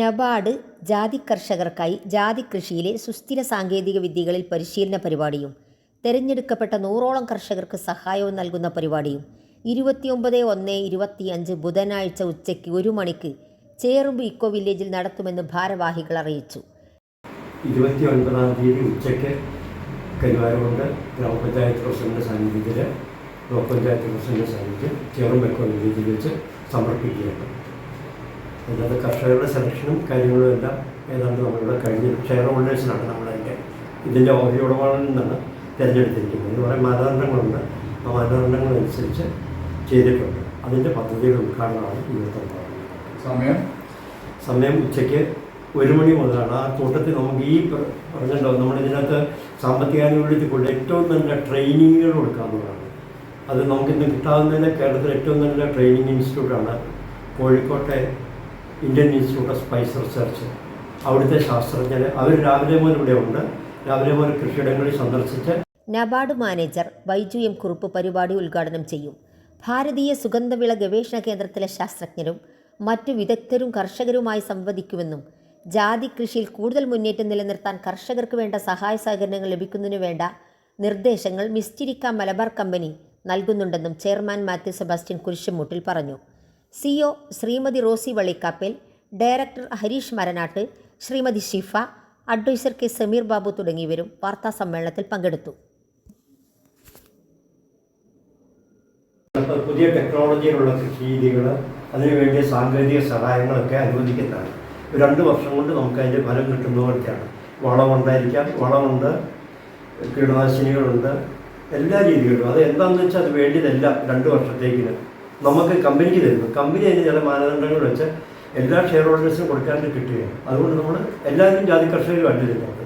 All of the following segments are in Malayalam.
നബാർഡ് ജാതി കർഷകർക്കായി ജാതി കൃഷിയിലെ സുസ്ഥിര സാങ്കേതിക വിദ്യകളിൽ പരിശീലന പരിപാടിയും തെരഞ്ഞെടുക്കപ്പെട്ട നൂറോളം കർഷകർക്ക് സഹായവും നൽകുന്ന പരിപാടിയും. ഇരുപത്തിയൊമ്പത് ഒന്ന് ഇരുപത്തിയഞ്ച് ബുധനാഴ്ച ഉച്ചയ്ക്ക് ഒരു മണിക്ക് ചേറുമ്പ് ഇക്കോ വില്ലേജിൽ നടത്തുമെന്ന് ഭാരവാഹികൾ അറിയിച്ചു. ഇരുപത്തി ഒൻപതാം തീയതി ഉച്ചയ്ക്ക് കരുവാരമുണ്ട് ഗ്രാമപഞ്ചായത്ത് പ്രസിഡന്റ് സാന്നിധ്യത്തിൽ ബ്ലോക്ക് പഞ്ചായത്ത് പ്രസിഡന്റ് സാന്നിധ്യം ചേറുമ്പ് ഇക്കോ വില്ലേജിൽ വെച്ച് സമർപ്പിക്കുകയാണ്. അതിനകത്ത് കർഷകരുടെ സെലക്ഷനും കാര്യങ്ങളും എല്ലാം ഏതാണ്ട് നമ്മളിവിടെ കഴിഞ്ഞ ഷെയർ ഹോൾഡേഴ്സിനാണ് നമ്മളതിന്റെ ഇതിന്റെ ഓഹരി ഉടമകളിൽ നിന്നാണ് തിരഞ്ഞെടുത്തിരിക്കുന്നത്. എന്ന് പറയുന്ന മാനദണ്ഡങ്ങളുണ്ട് ആ മാനദണ്ഡങ്ങളനുസരിച്ച് ചെയ്തിട്ടുണ്ട്. അതിന്റെ പദ്ധതികൾ ഉദ്ഘാടനമാണ് ഇന്നത്തെ സമയം? സമയം ഉച്ചയ്ക്ക് ഒരു മണി മുതലാണ്. ആ കൂട്ടത്തിൽ നമുക്ക് ഈ പറഞ്ഞിട്ടുണ്ടാവും നമ്മളിതിനകത്ത് സാമ്പത്തികാനുകൂല്യത്തിൽ കൊണ്ട് ഏറ്റവും നല്ല ട്രെയിനിങ്ങുകൾ കൊടുക്കാവുന്നതാണ് അത് നമുക്കിന്ന് കിട്ടാവുന്നതിന് കേരളത്തിലെ ഏറ്റവും നല്ല ട്രെയിനിങ് ഇൻസ്റ്റിറ്റ്യൂട്ടാണ് കോഴിക്കോട്ടെ Indian Institute of Spice Research അവിടുത്തെ ശാസ്ത്രജ്ഞർ അവർ രാവിലെ മുതൽ ഇവിടെ ഉണ്ട്. രാവിലെ മുതൽ കൃഷിയിടങ്ങളിൽ സന്ദർശിച്ച് NABARD manager Baiju M Kurup പരിപാടി ഉദ്ഘാടനം ചെയ്യും. ഭാരതീയ സുഗന്ധവിള ഗവേഷണ കേന്ദ്രത്തിലെ ശാസ്ത്രജ്ഞരും മറ്റു വിദഗ്ധരും കർഷകരുമായി സംവദിക്കുമെന്നും ജാതി കൃഷിയിൽ കൂടുതൽ മുന്നേറ്റം നിലനിർത്താൻ കർഷകർക്ക് വേണ്ട സഹായ സഹകരണങ്ങൾ ലഭിക്കുന്നതിനു വേണ്ട നിർദ്ദേശങ്ങൾ മിസ്റ്റിരിക്ക മലബാർ കമ്പനി നൽകുന്നുണ്ടെന്നും ചെയർമാൻ മാത്യു സെബാസ്റ്റ്യൻ കുരിശുമൂട്ടിൽ പറഞ്ഞു. CEO Shrimati Rosy Vallikappil director Harish Maranatt Shrimati Shifa advisor K Sameer Babu തുടങ്ങിയവരും വാർത്താ സമ്മേളനത്തിൽ പങ്കെടുത്തു. പുതിയ ടെക്നോളജിയിലുള്ള കൃഷി രീതികൾ അതിനുവേണ്ടിയ സാങ്കേതിക സഹായങ്ങളൊക്കെ അനുവദിക്കുന്നതാണ്. രണ്ട് വർഷം കൊണ്ട് നമുക്ക് അതിന്റെ ഫലം കിട്ടുന്ന പോലത്തെയാണ് വളമുണ്ടായിരിക്കാം വളമുണ്ട് കീടനാശിനികളുണ്ട് എല്ലാ രീതികളും അത് എന്താണെന്ന് വെച്ചാൽ അത് വേണ്ടിയതല്ല രണ്ട് വർഷത്തേക്കിന്. നമുക്ക് കമ്പനിക്ക് തരുന്നു. കമ്പനി അതിന് ചില മാനദണ്ഡങ്ങൾ വെച്ച് എല്ലാ ഷെയർ ഹോൾഡേഴ്സിനും കൊടുക്കാണ്ട് കിട്ടുകയാണ്. അതുകൊണ്ട് നമ്മൾ എല്ലാവരും ജാതി അല്ല ഇതിനകത്ത്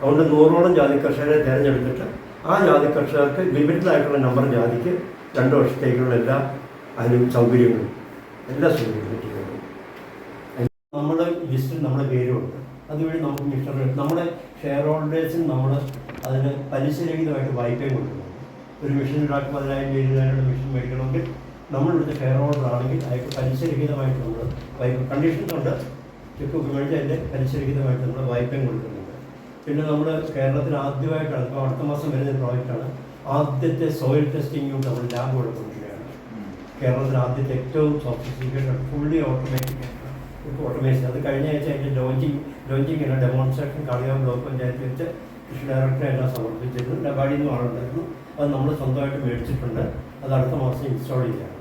അതുകൊണ്ട് നൂറോളം ജാതി കർഷകരെ തിരഞ്ഞെടുത്തിട്ട് ആ ജാതി കർഷകർക്ക് ലിമിറ്റഡ് ആയിട്ടുള്ള നമ്പർ ജാതിക്ക് രണ്ട് വർഷത്തേക്കുള്ള എല്ലാ അതിനും സൗകര്യങ്ങളും എല്ലാ സൗകര്യങ്ങളും കിട്ടിയിട്ടുണ്ട്. നമ്മുടെ ലിസ്റ്റിൽ നമ്മുടെ പേരുണ്ട്. അതുവഴി നമുക്ക് മിഷണറി നമ്മുടെ ഷെയർ ഹോൾഡേഴ്സിന് നമ്മൾ അതിന് പലിശരഹിതമായിട്ട് വായ്പയും കൊടുക്കുന്നുണ്ട്. ഒരു മെഷീൻ ഒരാൾക്ക് പതിനായിരം ഇരുപതിനായിരം മെഷീൻ മേടിക്കണമെങ്കിൽ നമ്മളിവിടുത്തെ ഷെയർ ഹോൾഡർ ആണെങ്കിൽ അയാൾക്ക് പലിശരഹിതമായിട്ട് നമ്മൾ വായ്പ കണ്ടീഷൻസ് ഉണ്ട് ചെക്ക് മേടിച്ച് അതിന്റെ പലിശരഹിതമായിട്ട് നമ്മൾ വായ്പയും കൊടുക്കുന്നുണ്ട്. പിന്നെ നമ്മൾ കേരളത്തിൽ ആദ്യമായിട്ടാണ് ഇപ്പോൾ അടുത്ത മാസം വരുന്ന പ്രോജക്റ്റാണ് ആദ്യത്തെ സോയിൽ യൂണിറ്റ് നമ്മൾ ലാബ് കൊടുക്കുന്നുണ്ടാണ് കേരളത്തിൽ ആദ്യത്തെ ഏറ്റവും സോഫിസ്റ്റിക്കേറ്റഡ് ഫുള്ളി ഓട്ടോമാറ്റിക് ഓട്ടോമേഷൻ അത് കഴിഞ്ഞ ആഴ്ച അതിന്റെ ലോഞ്ചിങ് ലോഞ്ചിങ് അല്ല ഡെമോൺസ്ട്രേഷൻ കളിയാൻ ബ്ലോക്ക് പഞ്ചായത്ത് വെച്ച് കൃഷി ഡയറക്ടറെ എല്ലാം സമർപ്പിച്ചിരുന്നു. ഡബാഡിയിൽ നിന്ന് ആളുണ്ടായിരുന്നു. അത് നമ്മൾ സ്വന്തമായിട്ട് മേടിച്ചിട്ടുണ്ട്. അത് അടുത്ത മാസം ഇൻസ്റ്റാൾ ചെയ്യാം.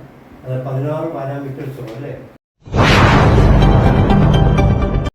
അത് പതിനാറ് പാരാമീറ്റേഴ്സോ അല്ലേ?